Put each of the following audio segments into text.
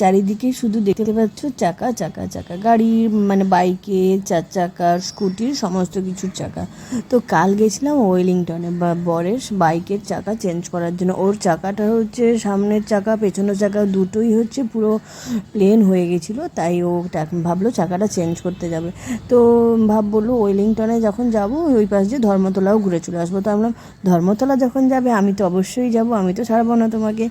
চারিদিকে শুধু দেখতে পাচ্ছ চাকা চাকা চাকা গাড়ির মানে বাইকে, চার চাকা স্কুটির সমস্ত কিছুর চাকা। তো কাল গেছিলাম ওয়েলিংটনে, বা বরের বাইকের চাকা চেঞ্জ করার জন্য। ওর চাকাটা হচ্ছে সামনের চাকা, পেছনের চাকা দুটোই হচ্ছে পুরো প্লেন হয়ে গেছিল, তাই ও ভাবলো চাকাটা চেঞ্জ করতে যাবে। তো ভাব বলল, ওয়েলিংটনে যখন যাব, ওই পাশ দিয়ে ধর্মতলাও ঘুরে চলে আসব। তো আমরা, ধর্মতলা যখন যাবে, আমি তো অবশ্যই যাব, আমি তো ছাড়বো না তোমাকে।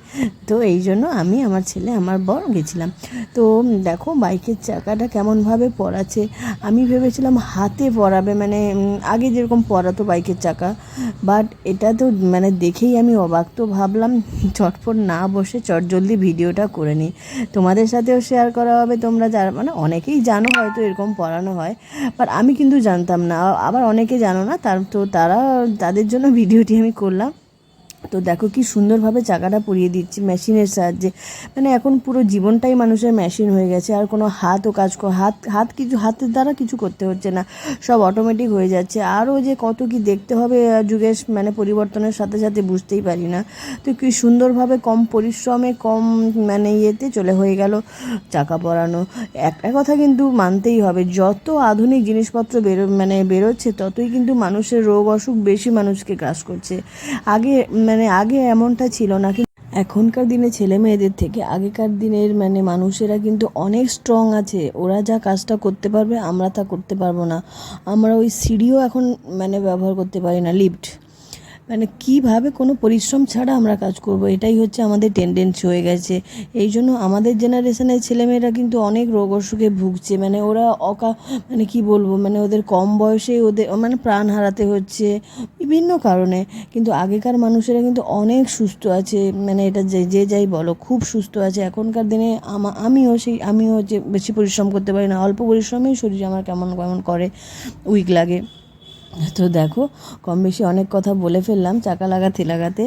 তো এই জন্য আমি, আমার ছেলে, আমার বর গেছিলাম। তো দেখো বাইকের চাকাটা কেমনভাবে পড়াচ্ছে আমি ভেবেছিলাম হাতে পরাবে মানে আগে যেরকম পরাতো বাইকের চাকা। বাট এটা তো মানে দেখেই আমি অবাক। তো ভাবলাম চটপট না বসে চট জলদি ভিডিওটা করে নিই। তোমাদের সাথেও শেয়ার করা হবে, তোমরা যারা মানে অনেকেই জানো হয়তো এরকম পড়ানো হয় বাট আমি কিন্তু জানতাম না। আবার অনেকে জানো না, তার, তো তারা, তাদের জন্য ভিডিওটি আমি করলাম। তো দেখো কি সুন্দরভাবে চাকাটা পরিয়ে দিচ্ছি মেশিনের সাহায্যে। মানে এখন পুরো জীবনটাই মানুষের মেশিন হয়ে গেছে, আর কোনো হাতও কাজ হাত হাত কিছু হাতের দ্বারা কিছু করতে হচ্ছে না, সব অটোমেটিক হয়ে যাচ্ছে। আরও যে কত কি দেখতে হবে যুগের মানে পরিবর্তনের সাথে সাথে বুঝতেই পারি না। তো কি সুন্দরভাবে কম পরিশ্রমে, কম মানে ইয়েতে চলে হয়ে গেল চাকা পরানো। একটা কথা কিন্তু মানতেই হবে, যত আধুনিক জিনিসপত্র বেরো মানে বেরোচ্ছে, ততই কিন্তু মানুষের রোগ অসুখ বেশি মানুষকে গ্রাস করছে। আগে মানে আগে এমনটা ছিল না কিন্তু এখনকার দিনে ছেলে মেয়েদের থেকে আগেকার দিনের মানে মানুষেরা কিন্তু অনেক স্ট্রং আছে। ওরা যা কাজটা করতে পারবে, আমরা তা করতে পারব না। আমরা ওই সিঁড়িও এখন মানে ব্যবহার করতে পারি না লিফট মানে কীভাবে কোনো পরিশ্রম ছাড়া আমরা কাজ করব? এটাই হচ্ছে আমাদের টেন্ডেন্সি হয়ে গেছে। এই জন্য আমাদের জেনারেশনের ছেলেমেয়েরা কিন্তু অনেক রোগ অসুখে ভুগছে। মানে ওরা অকা মানে কি বলব? মানে ওদের কম বয়সে ওদের মানে প্রাণ হারাতে হচ্ছে, বিভিন্ন কারণে। কিন্তু আগেকার মানুষেরা কিন্তু অনেক সুস্থ আছে। মানে এটা যে যে যাই বলো, খুব সুস্থ আছে। এখনকার দিনে আমা, আমিও সেই, আমিও যে বেশি পরিশ্রম করতে পারি না। অল্প পরিশ্রমেই শরীর আমার কেমন কেমন করে উইক লাগে। তো দেখো, কম বেশি অনেক কথা বলে ফেললাম, চাকা লাগাতে লাগাতে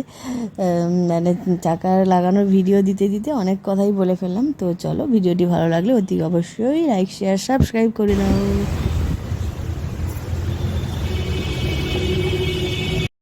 মানে চাকা লাগানোর ভিডিও দিতে দিতে অনেক কথাই বলে ফেললাম। তো চলো ভিডিওটি ভালো লাগলে অতি অবশ্যই লাইক শেয়ার সাবস্ক্রাইব করে দাও।